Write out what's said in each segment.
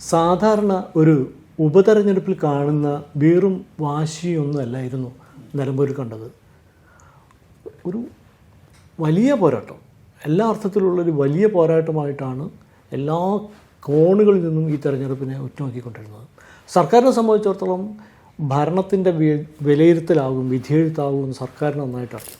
സാധാരണ ഒരു ഉപതെരഞ്ഞെടുപ്പിൽ കാണുന്ന വീറും വാശിയൊന്നും അല്ലായിരുന്നു നിലമ്പൂരിൽ കണ്ടത്. ഒരു വലിയ പോരാട്ടം. എല്ലാ അർത്ഥത്തിലുള്ളൊരു വലിയ പോരാട്ടമായിട്ടാണ് എല്ലാ കോണുകളിൽ നിന്നും ഈ തെരഞ്ഞെടുപ്പിനെ ഉറ്റുനോക്കിക്കൊണ്ടിരുന്നത്. സർക്കാരിനെ സംബന്ധിച്ചിടത്തോളം ഭരണത്തിന്റെ വിലയിരുത്തലാകും വിധിയെഴുത്താകും സർക്കാരിന് നന്നായിട്ടാണ്.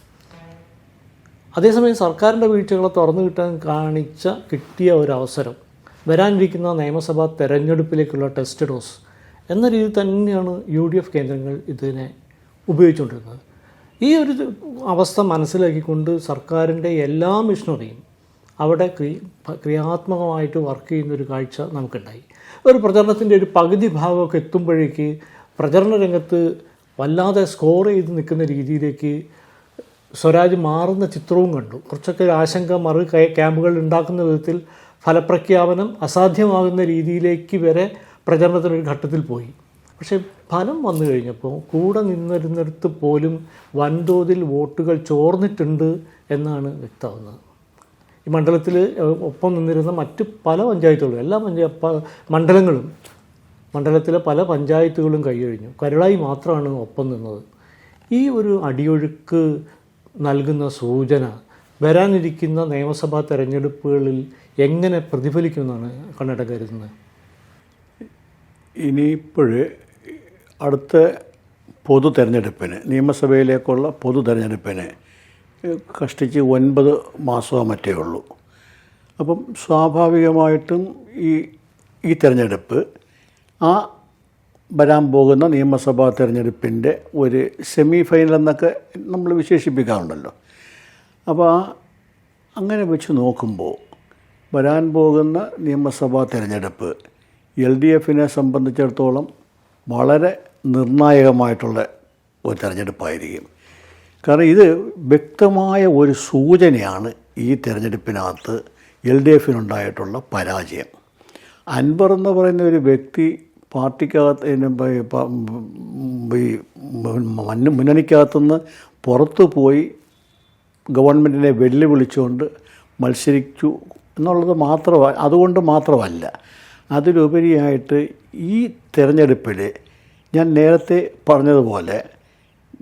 അതേസമയം സർക്കാരിന്റെ വീഴ്ചകളെ തുറന്നു കിട്ടാൻ കാണിച്ച കിട്ടിയ ഒരവസരം വരാനിരിക്കുന്ന നിയമസഭാ തെരഞ്ഞെടുപ്പിലേക്കുള്ള ടെസ്റ്റ് ഡോസ് എന്ന രീതിയിൽ തന്നെയാണ് യു ഡി എഫ് കേന്ദ്രങ്ങൾ ഇതിനെ ഉപയോഗിച്ചുകൊണ്ടിരുന്നത്. ഈ ഒരു അവസ്ഥ മനസ്സിലാക്കിക്കൊണ്ട് സർക്കാരിന്റെ എല്ലാ മിഷനറിയും അവിടെ ക്രി ക്രിയാത്മകമായിട്ട് വർക്ക് ചെയ്യുന്ന ഒരു കാഴ്ച നമുക്കുണ്ടായി. ഒരു പ്രചരണത്തിന്റെ ഒരു പകുതി ഭാഗമൊക്കെ എത്തുമ്പോഴേക്ക് പ്രചരണ രംഗത്ത് വല്ലാതെ സ്കോർ ചെയ്ത് നിൽക്കുന്ന രീതിയിലേക്ക് സ്വരാജ് മാറുന്ന ചിത്രവും കണ്ടു. കുറച്ചൊക്കെ ഒരു ആശങ്ക മറു ക്യാമ്പുകൾ ഉണ്ടാക്കുന്ന വിധത്തിൽ ഫലപ്രഖ്യാപനം അസാധ്യമാകുന്ന രീതിയിലേക്ക് വരെ പ്രചരണത്തിനൊരു ഘട്ടത്തിൽ പോയി. പക്ഷേ ഫലം വന്നു കഴിഞ്ഞപ്പോൾ കൂടെ നിന്നിരുന്നിടത്ത് പോലും വൻതോതിൽ വോട്ടുകൾ ചോർന്നിട്ടുണ്ട് എന്നാണ് വ്യക്തമാകുന്നത്. ഈ മണ്ഡലത്തിൽ ഒപ്പം നിന്നിരുന്ന മറ്റ് പല പഞ്ചായത്തുകളും എല്ലാ പഞ്ചായ മണ്ഡലങ്ങളും മണ്ഡലത്തിലെ പല പഞ്ചായത്തുകളും കൈയൊഴിഞ്ഞു. കരുളായി മാത്രമാണ് ഒപ്പം നിന്നത്. ഈ ഒരു അടിയൊഴുക്ക് നൽകുന്ന സൂചന വരാനിരിക്കുന്ന നിയമസഭാ തെരഞ്ഞെടുപ്പുകളിൽ എങ്ങനെ പ്രതിഫലിക്കുമെന്നാണ് കണ്ണട കരുതുന്നത്? ഇനിയിപ്പോൾ അടുത്ത പൊതു തെരഞ്ഞെടുപ്പിന് നിയമസഭയിലേക്കുള്ള പൊതു തെരഞ്ഞെടുപ്പിന് കഷ്ടിച്ച് ഒൻപത് മാസമോ മറ്റേ ഉള്ളൂ. അപ്പം സ്വാഭാവികമായിട്ടും ഈ ഈ തെരഞ്ഞെടുപ്പ് ആ വരാൻ പോകുന്ന നിയമസഭാ തെരഞ്ഞെടുപ്പിന്റെ ഒരു സെമി ഫൈനൽ എന്നൊക്കെ നമ്മൾ വിശേഷിപ്പിക്കാറുണ്ടല്ലോ. അപ്പോൾ അങ്ങനെ വെച്ച് നോക്കുമ്പോൾ വരാൻ പോകുന്ന നിയമസഭാ തിരഞ്ഞെടുപ്പ് എൽ ഡി എഫിനെ സംബന്ധിച്ചിടത്തോളം വളരെ നിർണായകമായിട്ടുള്ള ഒരു തിരഞ്ഞെടുപ്പായിരിക്കും. കാരണം ഇത് വ്യക്തമായ ഒരു സൂചനയാണ് ഈ തിരഞ്ഞെടുപ്പിനകത്ത് എൽ ഡി എഫിനുണ്ടായിട്ടുള്ള പരാജയം. അൻവർ എന്ന് പറയുന്ന ഒരു വ്യക്തി പാർട്ടിക്കകത്ത് ഈ മുന്നണിക്കകത്തുനിന്ന് പുറത്തു പോയി ഗവൺമെന്റിനെ വെല്ലുവിളിച്ചുകൊണ്ട് മത്സരിച്ചു എന്നുള്ളത് മാത്രമല്ല അതുകൊണ്ട് മാത്രമല്ല അതിലുപരിയായിട്ട് ഈ തിരഞ്ഞെടുപ്പിൽ ഞാൻ നേരത്തെ പറഞ്ഞതുപോലെ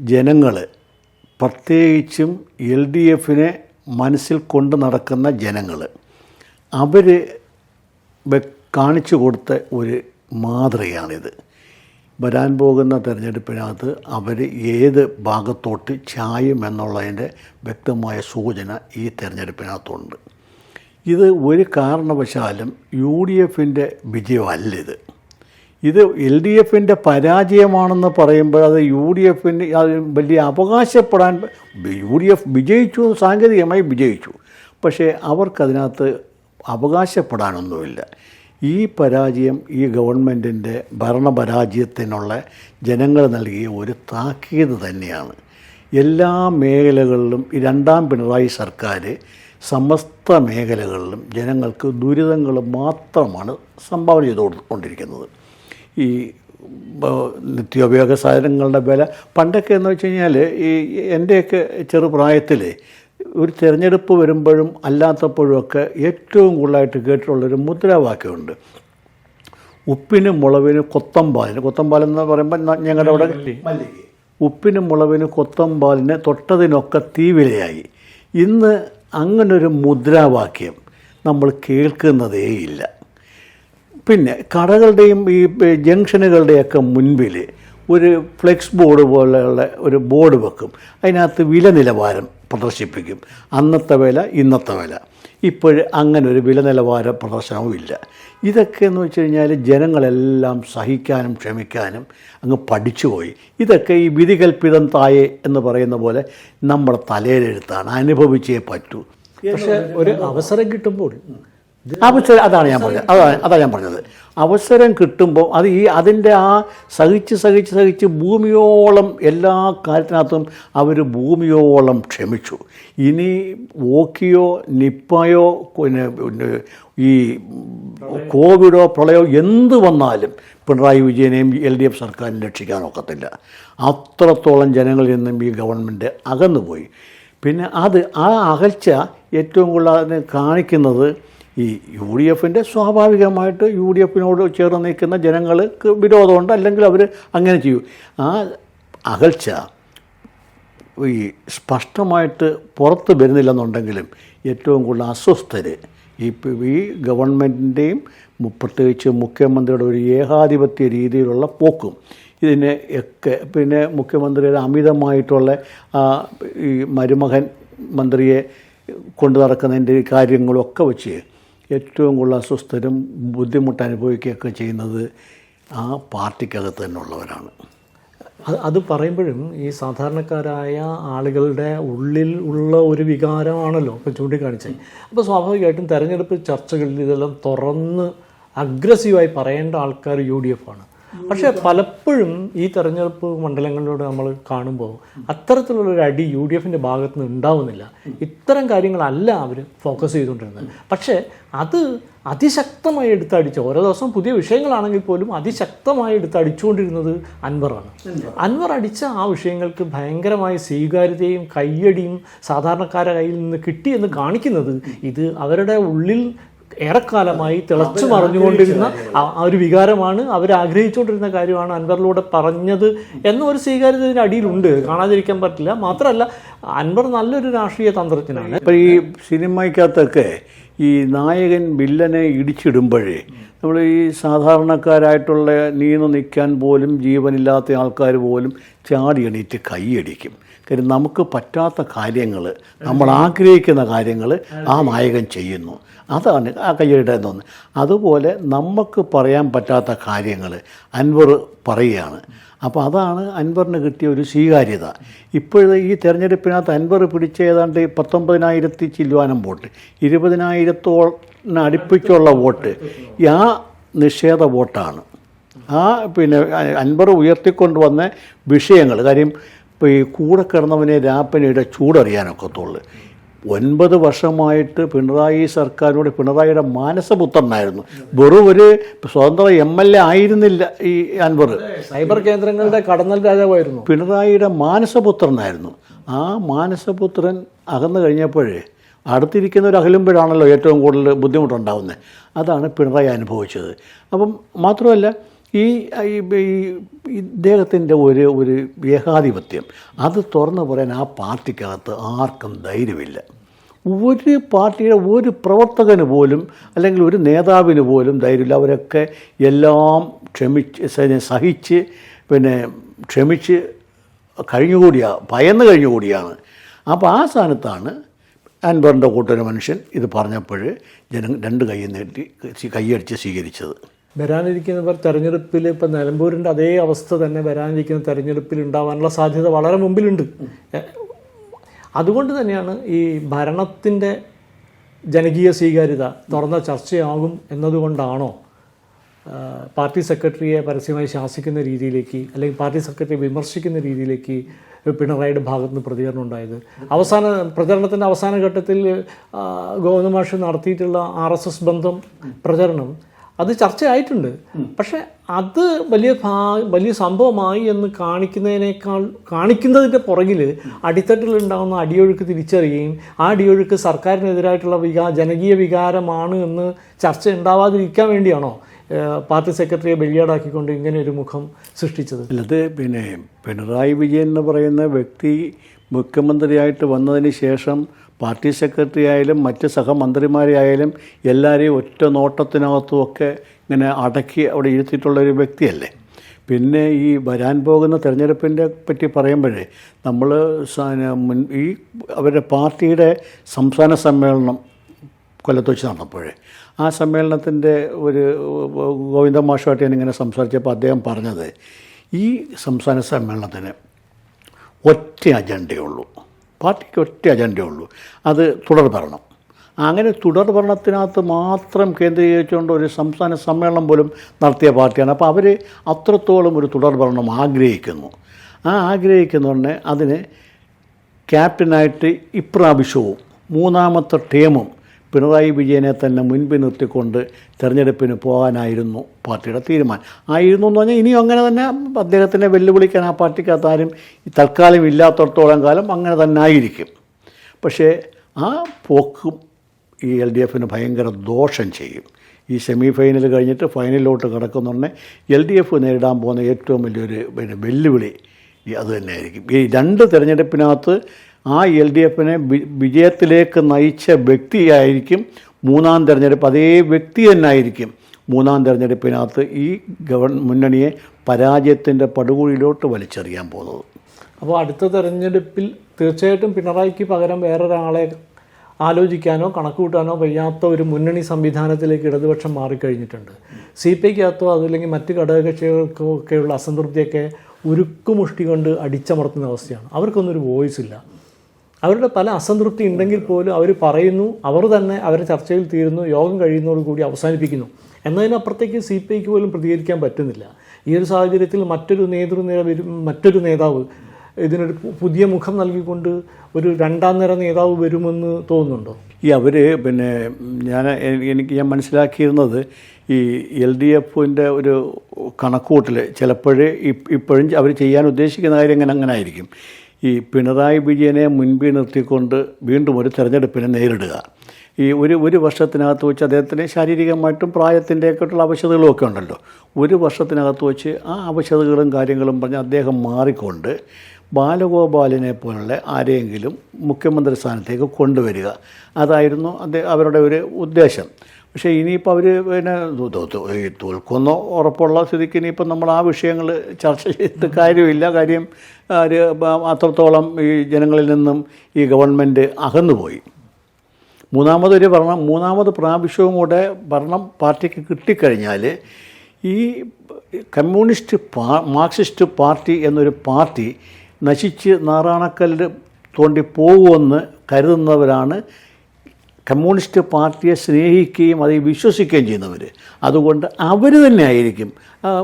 ജനങ്ങൾ പ്രത്യേകിച്ചും എൽ ഡി എഫിനെ മനസ്സിൽ കൊണ്ട് നടക്കുന്ന ജനങ്ങൾ അവർ കാണിച്ചു കൊടുത്ത ഒരു മാതൃകയാണിത്. വരാൻ പോകുന്ന തെരഞ്ഞെടുപ്പിനകത്ത് അവർ ഏത് ഭാഗത്തോട്ട് ചായും എന്നുള്ളതിന്റെ വ്യക്തമായ സൂചന ഈ തെരഞ്ഞെടുപ്പിനകത്തുണ്ട്. ഇത് ഒരു കാരണവശാലും യു ഡി എഫിന്റെ വിജയമല്ല ഇത്. ഇത് എൽ ഡി എഫിന്റെ പരാജയമാണെന്ന് പറയുമ്പോൾ അത് യു ഡി എഫിന് വലിയ അവകാശപ്പെടാൻ യു ഡി എഫ് വിജയിച്ചു സാങ്കേതികമായി വിജയിച്ചു. പക്ഷേ അവർക്കതിനകത്ത് അവകാശപ്പെടാനൊന്നുമില്ല. ഈ പരാജയം ഈ ഗവൺമെന്റിന്റെ ഭരണപരാജയത്തിനുള്ള ജനങ്ങൾ നൽകിയ ഒരു താക്കീത് തന്നെയാണ്. എല്ലാ മേഖലകളിലും ഈ രണ്ടാം പിണറായി സർക്കാർ സമസ്ത മേഖലകളിലും ജനങ്ങൾക്ക് ദുരിതങ്ങൾ മാത്രമാണ് സംഭാവന ചെയ്തുകൊണ്ടിരിക്കുന്നത് ഈ ബ- നിത്യോപയോഗ സാധനങ്ങളുടെ വില പണ്ടൊക്കെ എന്ന് വെച്ച് കഴിഞ്ഞാൽ ഈ എന്റെയൊക്കെ ചെറുപ്രായത്തിൽ ഒരു തിരഞ്ഞെടുപ്പ് വരുമ്പോഴും അല്ലാത്തപ്പോഴും ഒക്കെ ഏറ്റവും കൂടുതലായിട്ട് കേട്ടിട്ടുള്ളൊരു മുദ്രാവാക്യമുണ്ട്. ഉപ്പിന് മുളവിന് കൊത്തമ്പാലിന്. കൊത്തമ്പാലെന്ന് പറയുമ്പോൾ ഞങ്ങളുടെ അവിടെ ഉപ്പിന് മുളവിന് കൊത്തമ്പാലിന് തൊട്ടതിനൊക്കെ തീവിലയായി. ഇന്ന് അങ്ങനൊരു മുദ്രാവാക്യം നമ്മൾ കേൾക്കുന്നതേയില്ല. പിന്നെ കടകളുടെയും ഈ ജംഗ്ഷനുകളുടെയൊക്കെ മുൻപിൽ ഒരു ഫ്ലെക്സ് ബോർഡ് പോലെയുള്ള ഒരു ബോർഡ് വെക്കും. അതിനകത്ത് വില നിലവാരം പ്രദർശിപ്പിക്കും. അന്നത്തെ വില ഇന്നത്തെ വില. ഇപ്പോൾ അങ്ങനെ ഒരു വില നിലവാര പ്രദർശനവും ഇല്ല ഇതൊക്കെ എന്ന് വെച്ച് കഴിഞ്ഞാൽ ജനങ്ങളെല്ലാം സഹിക്കാനും ക്ഷമിക്കാനും അങ്ങ് പഠിച്ചുപോയി. ഇതൊക്കെ ഈ വിധികൽപ്പിതം തായെ എന്ന് പറയുന്ന പോലെ നമ്മുടെ തലയിലെഴുത്താണ്. അനുഭവിച്ചേ പറ്റൂ. പക്ഷേ ഒരു അവസരം കിട്ടുമ്പോൾ അവസരം അതാണ് ഞാൻ പറഞ്ഞത്. അതാണ് അതാണ് ഞാൻ പറഞ്ഞത്. അവസരം കിട്ടുമ്പോൾ അത് ഈ അതിന്റെ ആ സഹിച്ച് സഹിച്ച് സഹിച്ച് ഭൂമിയോളം എല്ലാ കാര്യത്തിനകത്തും അവർ ഭൂമിയോളം ക്ഷമിച്ചു. ഇനി ഓക്കിയോ നിപ്പയോ പിന്നെ ഈ കോവിഡോ പ്രളയോ എന്ത് വന്നാലും പിണറായി വിജയനെയും എൽ ഡി എഫ് സർക്കാരിനെ രക്ഷിക്കാൻ ഒക്കത്തില്ല. അത്രത്തോളം ജനങ്ങളിൽ നിന്നും ഈ ഗവൺമെന്റ് അകന്നുപോയി. പിന്നെ അത് ആ അകൽച്ച ഏറ്റവും കൂടുതൽ അതിനെ കാണിക്കുന്നത് ഈ യു ഡി എഫിന്റെ സ്വാഭാവികമായിട്ട് യു ഡി എഫിനോട് ചേർന്ന് നിൽക്കുന്ന ജനങ്ങൾക്ക് വിരോധമുണ്ട് അല്ലെങ്കിൽ അവർ അങ്ങനെ ചെയ്യും. ആ അകൽച്ച ഈ സ്പഷ്ടമായിട്ട് പുറത്ത് വരുന്നില്ലെന്നുണ്ടെങ്കിലും ഏറ്റവും കൂടുതൽ അസ്വസ്ഥർ ഈ ഈ ഗവൺമെന്റിന്റെയും പ്രത്യേകിച്ച് മുഖ്യമന്ത്രിയുടെ ഒരു ഏകാധിപത്യ രീതിയിലുള്ള പോക്കും. ഇതിനെ ഒക്കെ പിന്നെ മുഖ്യമന്ത്രിയുടെ അമിതമായിട്ടുള്ള ഈ മരുമകൻ മന്ത്രിയെ കൊണ്ടു നടക്കുന്നതിന്റെ കാര്യങ്ങളൊക്കെ വെച്ച് ഏറ്റവും കൂടുതൽ അസ്വസ്ഥരും ബുദ്ധിമുട്ട് അനുഭവിക്കുകയൊക്കെ ചെയ്യുന്നത് ആ പാർട്ടിക്കകത്ത് തന്നെ ഉള്ളവരാണ് അത് അത് പറയുമ്പോഴും ഈ സാധാരണക്കാരായ ആളുകളുടെ ഉള്ളിൽ ഉള്ള ഒരു വികാരമാണല്ലോ ഇപ്പോൾ ചൂണ്ടിക്കാണിച്ചത്. അപ്പോൾ സ്വാഭാവികമായിട്ടും തെരഞ്ഞെടുപ്പ് ചർച്ചകളിൽ ഇതെല്ലാം തുറന്ന് അഗ്രസീവായി പറയേണ്ട ആൾക്കാർ യു ഡി എഫ് ആണ്. പക്ഷേ പലപ്പോഴും ഈ തെരഞ്ഞെടുപ്പ് മണ്ഡലങ്ങളിലൂടെ നമ്മൾ കാണുമ്പോൾ അത്തരത്തിലുള്ള ഒരു അടി യു ഡി എഫിന്റെ ഭാഗത്ത് നിന്ന് ഉണ്ടാവുന്നില്ല. ഇത്തരം കാര്യങ്ങളല്ല അവർ ഫോക്കസ് ചെയ്തുകൊണ്ടിരുന്നത്. പക്ഷേ അത് അതിശക്തമായി എടുത്തടിച്ച് ഓരോ ദിവസവും പുതിയ വിഷയങ്ങളാണെങ്കിൽ പോലും അതിശക്തമായി എടുത്തടിച്ചുകൊണ്ടിരുന്നത് അൻവറാണ്. അൻവർ. അടിച്ച ആ വിഷയങ്ങൾക്ക് ഭയങ്കരമായ സ്വീകാര്യതയും കയ്യടിയും സാധാരണക്കാരുടെ കയ്യിൽ നിന്ന് കിട്ടിയെന്ന് കാണിക്കുന്നത് ഇത് അവരുടെ ഉള്ളിൽ ഏറെക്കാലമായി തിളച്ചു മറിഞ്ഞുകൊണ്ടിരുന്ന ഒരു വികാരമാണ് അവർ ആഗ്രഹിച്ചുകൊണ്ടിരുന്ന കാര്യമാണ് അൻവറിലൂടെ പറഞ്ഞത് എന്ന ഒരു സ്വീകാര്യത ഇതിന് അടിയിലുണ്ട്. കാണാതിരിക്കാൻ പറ്റില്ല. മാത്രമല്ല അൻവർ നല്ലൊരു രാഷ്ട്രീയ തന്ത്രജ്ഞനാണ്. ഇപ്പം ഈ സിനിമയ്ക്കകത്തൊക്കെ ഈ നായകൻ വില്ലനെ ഇടിച്ചിടുമ്പോഴേ നമ്മൾ ഈ സാധാരണക്കാരായിട്ടുള്ള നീന്നു നിൽക്കാൻ പോലും ജീവനില്ലാത്ത ആൾക്കാർ പോലും ചാടി എണീറ്റ് കൈയടിക്കും. കാര്യം നമുക്ക് പറ്റാത്ത കാര്യങ്ങൾ നമ്മൾ ആഗ്രഹിക്കുന്ന കാര്യങ്ങൾ ആ നായകൻ ചെയ്യുന്നു. അതാണ് ആ കയ്യുടെ ഒന്ന്. അതുപോലെ നമുക്ക് പറയാൻ പറ്റാത്ത കാര്യങ്ങൾ അൻവർ പറയുകയാണ്. അപ്പോൾ അതാണ് അൻവറിന് കിട്ടിയ ഒരു സ്വീകാര്യത. ഇപ്പോഴത്തെ ഈ തെരഞ്ഞെടുപ്പിനകത്ത് അൻവർ പിടിച്ച ഏതാണ്ട് പത്തൊമ്പതിനായിരത്തി ചില്ലുവാനം വോട്ട് ഇരുപതിനായിരത്തോളം അടുപ്പിച്ചുള്ള വോട്ട് ആ നിഷേധ വോട്ടാണ്. ആ പിന്നെ അൻവർ ഉയർത്തിക്കൊണ്ടുവന്ന വിഷയങ്ങൾ കാര്യം ഇപ്പോൾ ഈ കൂടെ കിടന്നവനെ രാപ്പനയുടെ തോൾ ഒൻപത് വർഷമായിട്ട് പിണറായി സർക്കാരിനോട് പിണറായിയുടെ മാനസപുത്രനായിരുന്നു. വെറും ഒരു സ്വതന്ത്ര എം എൽ എ ആയിരുന്നില്ല ഈ അൻവർ. സൈബർ കേന്ദ്രങ്ങളുടെ കടന്നൽ രാജാവായിരുന്നു. പിണറായിയുടെ മാനസപുത്രനായിരുന്നു. ആ മാനസപുത്രൻ അകന്നു കഴിഞ്ഞപ്പോഴേ അടുത്തിരിക്കുന്ന ഒരു അകലുമ്പോഴാണല്ലോ ഏറ്റവും കൂടുതൽ ബുദ്ധിമുട്ടുണ്ടാകുന്നത് അതാണ് പിണറായി അനുഭവിച്ചത്. അപ്പം മാത്രമല്ല ഈ ഇദ്ദേഹത്തിന്റെ ഒരു ഒരു ഏകാധിപത്യം. അത് തുറന്നു പറയാൻ ആ പാർട്ടിക്കകത്ത് ആർക്കും ധൈര്യമില്ല. ഒരു പാർട്ടിയുടെ ഒരു പ്രവർത്തകന് പോലും അല്ലെങ്കിൽ ഒരു നേതാവിന് പോലും ധൈര്യമില്ല. അവരൊക്കെ എല്ലാം ക്ഷമിച്ച് സഹിച്ച് പിന്നെ ക്ഷമിച്ച് കഴിഞ്ഞുകൂടിയാ ഭയന്ന് കഴിഞ്ഞുകൂടിയാണ്. അപ്പോൾ ആ സ്ഥാനത്താണ് അൻവറിന്റെ കൂട്ടൊരു മനുഷ്യൻ ഇത് പറഞ്ഞപ്പോൾ ജനം രണ്ട് കൈ നീട്ടി കൈയടിച്ച് സ്വീകരിച്ചത്. വരാനിരിക്കുന്നവർ തെരഞ്ഞെടുപ്പിൽ ഇപ്പം നിലമ്പൂരിന്റെ അതേ അവസ്ഥ തന്നെ വരാനിരിക്കുന്ന തെരഞ്ഞെടുപ്പിൽ ഉണ്ടാവാനുള്ള സാധ്യത വളരെ മുമ്പിലുണ്ട്. അതുകൊണ്ട് തന്നെയാണ് ഈ ഭരണത്തിന്റെ ജനകീയ സ്വീകാര്യത തുറന്ന ചർച്ചയാകും എന്നതുകൊണ്ടാണോ പാർട്ടി സെക്രട്ടറിയെ പരസ്യമായി ശാസിക്കുന്ന രീതിയിലേക്ക് അല്ലെങ്കിൽ പാർട്ടി സെക്രട്ടറിയെ വിമർശിക്കുന്ന രീതിയിലേക്ക് പിണറായിയുടെ ഭാഗത്ത് നിന്ന് പ്രതികരണം ഉണ്ടായത്? അവസാന പ്രചരണത്തിന്റെ അവസാന ഘട്ടത്തിൽ ഗോവിന്ദമാഷ് നടത്തിയിട്ടുള്ള ആർ ബന്ധം പ്രചരണം അത് ചർച്ചയായിട്ടുണ്ട്. പക്ഷെ അത് വലിയ ഭാ- വലിയ സംഭവമായി എന്ന് കാണിക്കുന്നതിനേക്കാൾ കാണിക്കുന്നതിന്റെ പുറകിൽ അടിത്തട്ടിലുണ്ടാകുന്ന അടിയൊഴുക്ക് തിരിച്ചറിയുകയും ആ അടിയൊഴുക്ക് സർക്കാരിനെതിരായിട്ടുള്ള വികാ ജനകീയ വികാരമാണ് എന്ന് ചർച്ച ഉണ്ടാവാതിരിക്കാൻ വേണ്ടിയാണോ പാർട്ടി സെക്രട്ടറിയെ ബലിയാടാക്കിക്കൊണ്ട് ഇങ്ങനെ ഒരു മുഖം സൃഷ്ടിച്ചത്? അല്ലത് പിന്നെ പിണറായി വിജയൻ എന്ന് പറയുന്ന വ്യക്തി മുഖ്യമന്ത്രിയായിട്ട് വന്നതിന് ശേഷം പാർട്ടി സെക്രട്ടറി ആയാലും മറ്റ് സഹമന്ത്രിമാരെ ആയാലും എല്ലാവരെയും ഒറ്റ നോട്ടത്തിനകത്തുമൊക്കെ ഇങ്ങനെ അടക്കി അവിടെ ഇരുത്തിയിട്ടുള്ള ഒരു വ്യക്തിയല്ലേ. പിന്നെ ഈ വരാൻ പോകുന്ന തെരഞ്ഞെടുപ്പിന്റെ പറ്റി പറയുമ്പോഴേ നമ്മൾ ഈ അവരുടെ പാർട്ടിയുടെ സംസ്ഥാന സമ്മേളനം കൊല്ലത്ത് വെച്ച് നടന്നപ്പോഴേ ആ സമ്മേളനത്തിന്റെ ഒരു ഗോവിന്ദ മാഷുമായിട്ട് ഞാനിങ്ങനെ സംസാരിച്ചപ്പോൾ അദ്ദേഹം പറഞ്ഞത് ഈ സംസ്ഥാന സമ്മേളനത്തിന് ഒറ്റ അജണ്ടയുള്ളൂ പാർട്ടിക്ക് ഒറ്റ അജണ്ടയുള്ളൂ. അത് തുടർ ഭരണം. അങ്ങനെ തുടർ ഭരണത്തിനകത്ത് മാത്രം കേന്ദ്രീകരിച്ചുകൊണ്ട് ഒരു സംസ്ഥാന സമ്മേളനം പോലും നടത്തിയ പാർട്ടിയാണ്. അപ്പോൾ അവർ അത്രത്തോളം ഒരു തുടർ ഭരണം ആഗ്രഹിക്കുന്നു. ആ ആഗ്രഹിക്കുന്നതുകൊണ്ട് അതിന് ക്യാപ്റ്റനായിട്ട് ഇപ്രാവശ്യവും മൂന്നാമത്തെ ടേമും പിണറായി വിജയനെ തന്നെ മുൻപിൽ നിർത്തിക്കൊണ്ട് തെരഞ്ഞെടുപ്പിന് പോകാനായിരുന്നു പാർട്ടിയുടെ തീരുമാനം. ആയിരുന്നു എന്ന് പറഞ്ഞാൽ ഇനിയും അങ്ങനെ തന്നെ അദ്ദേഹത്തിനെ വെല്ലുവിളിക്കാൻ ആ പാർട്ടിക്കകത്ത് ആരും തൽക്കാലം ഇല്ലാത്തടത്തോളം കാലം അങ്ങനെ തന്നെ ആയിരിക്കും. പക്ഷേ ആ പോക്കും ഈ എൽ ഡി എഫിന് ഭയങ്കര ദോഷം ചെയ്യും. ഈ സെമി ഫൈനൽ കഴിഞ്ഞിട്ട് ഫൈനലിലോട്ട് കിടക്കുന്നുണ്ടെ എൽ ഡി എഫ് നേരിടാൻ പോകുന്ന ഏറ്റവും വലിയൊരു വെല്ലുവിളി അത് തന്നെയായിരിക്കും. ഈ രണ്ട് തിരഞ്ഞെടുപ്പിനകത്ത് ആ എൽ ഡി എഫിനെ വിജയത്തിലേക്ക് നയിച്ച വ്യക്തിയായിരിക്കും മൂന്നാം തിരഞ്ഞെടുപ്പ്. അതേ വ്യക്തി തന്നെയായിരിക്കും മൂന്നാം തിരഞ്ഞെടുപ്പിനകത്ത് ഈ ഗവൺ മുന്നണിയെ പരാജയത്തിന്റെ പടുകുഴിയിലോട്ട് വലിച്ചെറിയാൻ പോകുന്നത്. അപ്പോൾ അടുത്ത തെരഞ്ഞെടുപ്പിൽ തീർച്ചയായിട്ടും പിണറായിക്ക് പകരം വേറൊരാളെ ആലോചിക്കാനോ കണക്കുകൂട്ടാനോ വയ്യാത്ത ഒരു മുന്നണി സംവിധാനത്തിലേക്ക് ഇടതുപക്ഷം മാറിക്കഴിഞ്ഞിട്ടുണ്ട്. സി പി ഐക്കകത്തോ അതല്ലെങ്കിൽ മറ്റ് ഘടകകക്ഷികൾക്കോ ഒക്കെയുള്ള അസംതൃപ്തിയൊക്കെ ഉരുക്കുമുഷ്ടി കൊണ്ട് അടിച്ചമർത്തുന്ന അവസ്ഥയാണ്. അവർക്കൊന്നും ഒരു വോയിസ് ഇല്ല. അവരുടെ പല അസംതൃപ്തി ഉണ്ടെങ്കിൽ പോലും അവർ പറയുന്നു അവർ തന്നെ അവരുടെ ചർച്ചയിൽ തീരുന്നു യോഗം കഴിയുന്നതോടുകൂടി അവസാനിപ്പിക്കുന്നു. എന്നതിനപ്പുറത്തേക്ക് സി പി ഐക്ക് പോലും പ്രതികരിക്കാൻ പറ്റുന്നില്ല. ഈ ഒരു സാഹചര്യത്തിൽ മറ്റൊരു നേതൃനിര മറ്റൊരു നേതാവ് ഇതിനൊരു പുതിയ മുഖം നൽകിക്കൊണ്ട് ഒരു രണ്ടാം നിര നേതാവ് വരുമെന്ന് തോന്നുന്നുണ്ടോ? ഈ അവർ പിന്നെ ഞാൻ എനിക്ക് ഞാൻ മനസ്സിലാക്കിയിരുന്നത് ഈ എൽ ഡി എഫിന്റെ ഒരു കണക്കൂട്ടിൽ ചിലപ്പോഴേ ഇപ്പോഴും അവർ ചെയ്യാൻ ഉദ്ദേശിക്കുന്ന കാര്യം അങ്ങനെ അങ്ങനെ ആയിരിക്കും. ഈ പിണറായി വിജയനെ മുൻപിൽ നിർത്തിക്കൊണ്ട് വീണ്ടും ഒരു തെരഞ്ഞെടുപ്പിനെ നേരിടുക. ഈ ഒരു ഒരു വർഷത്തിനകത്ത് വെച്ച് അദ്ദേഹത്തിന് ശാരീരികമായിട്ടും പ്രായത്തിന്റെയൊക്കെയുള്ള ഒക്കെ ഉണ്ടല്ലോ. ഒരു വർഷത്തിനകത്ത് വെച്ച് ആ ആവശ്യതകളും കാര്യങ്ങളും പറഞ്ഞ് അദ്ദേഹം മാറിക്കൊണ്ട് ബാലഗോപാലിനെ പോലുള്ള ആരെയെങ്കിലും മുഖ്യമന്ത്രി സ്ഥാനത്തേക്ക് കൊണ്ടുവരിക. അതായിരുന്നു അവരുടെ ഒരു ഉദ്ദേശം. പക്ഷേ ഇനിയിപ്പോൾ അവർ പിന്നെ തോൽക്കുന്ന ഉറപ്പുള്ള സ്ഥിതിക്ക് ഇനിയിപ്പം നമ്മൾ ആ വിഷയങ്ങൾ ചർച്ച ചെയ്തിട്ട് കാര്യമില്ല. കാര്യം ഒരു അത്രത്തോളം ഈ ജനങ്ങളിൽ നിന്നും ഈ ഗവൺമെന്റ് അകന്നുപോയി. മൂന്നാമതൊരു ഭരണം മൂന്നാമത് പ്രാവശ്യവും കൂടെ ഭരണം പാർട്ടിക്ക് കിട്ടിക്കഴിഞ്ഞാൽ ഈ കമ്മ്യൂണിസ്റ്റ് പാ മാർക്സിസ്റ്റ് പാർട്ടി എന്നൊരു പാർട്ടി നശിച്ച് നാറാണക്കല്ല് തോണ്ടി പോകുമെന്ന് കരുതുന്നവരാണ് കമ്മ്യൂണിസ്റ്റ് പാർട്ടിയെ സ്നേഹിക്കുകയും അതിൽ വിശ്വസിക്കുകയും ചെയ്യുന്നവർ അതുകൊണ്ട് അവർ തന്നെ ആയിരിക്കും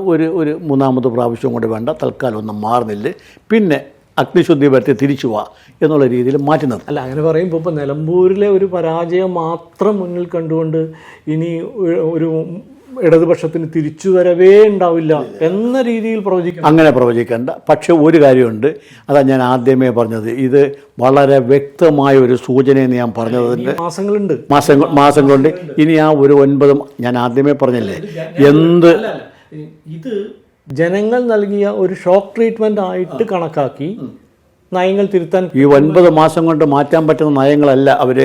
ഒരു ഒരു മൂന്നാമത് പ്രാവശ്യം കൊണ്ട് വേണ്ട തൽക്കാലം ഒന്നും മാറുന്നില്ല. പിന്നെ അഗ്നിശുദ്ധി വരുത്തി തിരിച്ചു വാ എന്നുള്ള രീതിയിൽ മാറ്റി നിർത്തും. അല്ല അങ്ങനെ പറയുമ്പോൾ ഇപ്പോൾ നിലമ്പൂരിലെ ഒരു പരാജയം മാത്രം മുന്നിൽ കണ്ടുകൊണ്ട് ഇനി ഒരു- ഒരു തിരിച്ചു വരവേ ഉണ്ടാവില്ല എന്ന രീതിയിൽ പ്രവചിക്കണം. അങ്ങനെ പ്രവചിക്കേണ്ട. പക്ഷേ ഒരു കാര്യമുണ്ട്. അതാ ഞാൻ ആദ്യമേ പറഞ്ഞത്. ഇത് വളരെ വ്യക്തമായ ഒരു സൂചനയെന്ന് ഞാൻ പറഞ്ഞതിന്റെ മാസങ്ങളുണ്ട്. മാസങ്ങൾ മാസങ്ങളുണ്ട്. മാസം കൊണ്ട് ഇനി ആ ഒരു ഒൻപത് ഞാൻ ആദ്യമേ പറഞ്ഞല്ലേ? എന്ത് ഇത് ജനങ്ങൾ നൽകിയ ഒരു ഷോക്ക് ട്രീറ്റ്മെന്റ് ആയിട്ട് കണക്കാക്കി നയങ്ങൾ തിരുത്താൻ ഈ ഒൻപത് മാസം കൊണ്ട് മാറ്റാൻ പറ്റുന്ന നയങ്ങളല്ല അവർ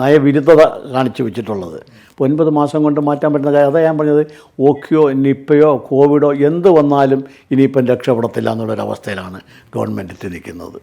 നയവിരുദ്ധത കാണിച്ചു വെച്ചിട്ടുള്ളത്. ഒൻപത് മാസം കൊണ്ട് മാറ്റാൻ പറ്റുന്ന കാര്യം അതാ ഞാൻ പറഞ്ഞത് ഓക്കിയോ നിപ്പയോ കോവിഡോ എന്ത് വന്നാലും ഇനിയിപ്പം രക്ഷപ്പെടത്തില്ല എന്നുള്ളൊരവസ്ഥയിലാണ് ഗവൺമെന്റ് എത്തി നിൽക്കുന്നത്.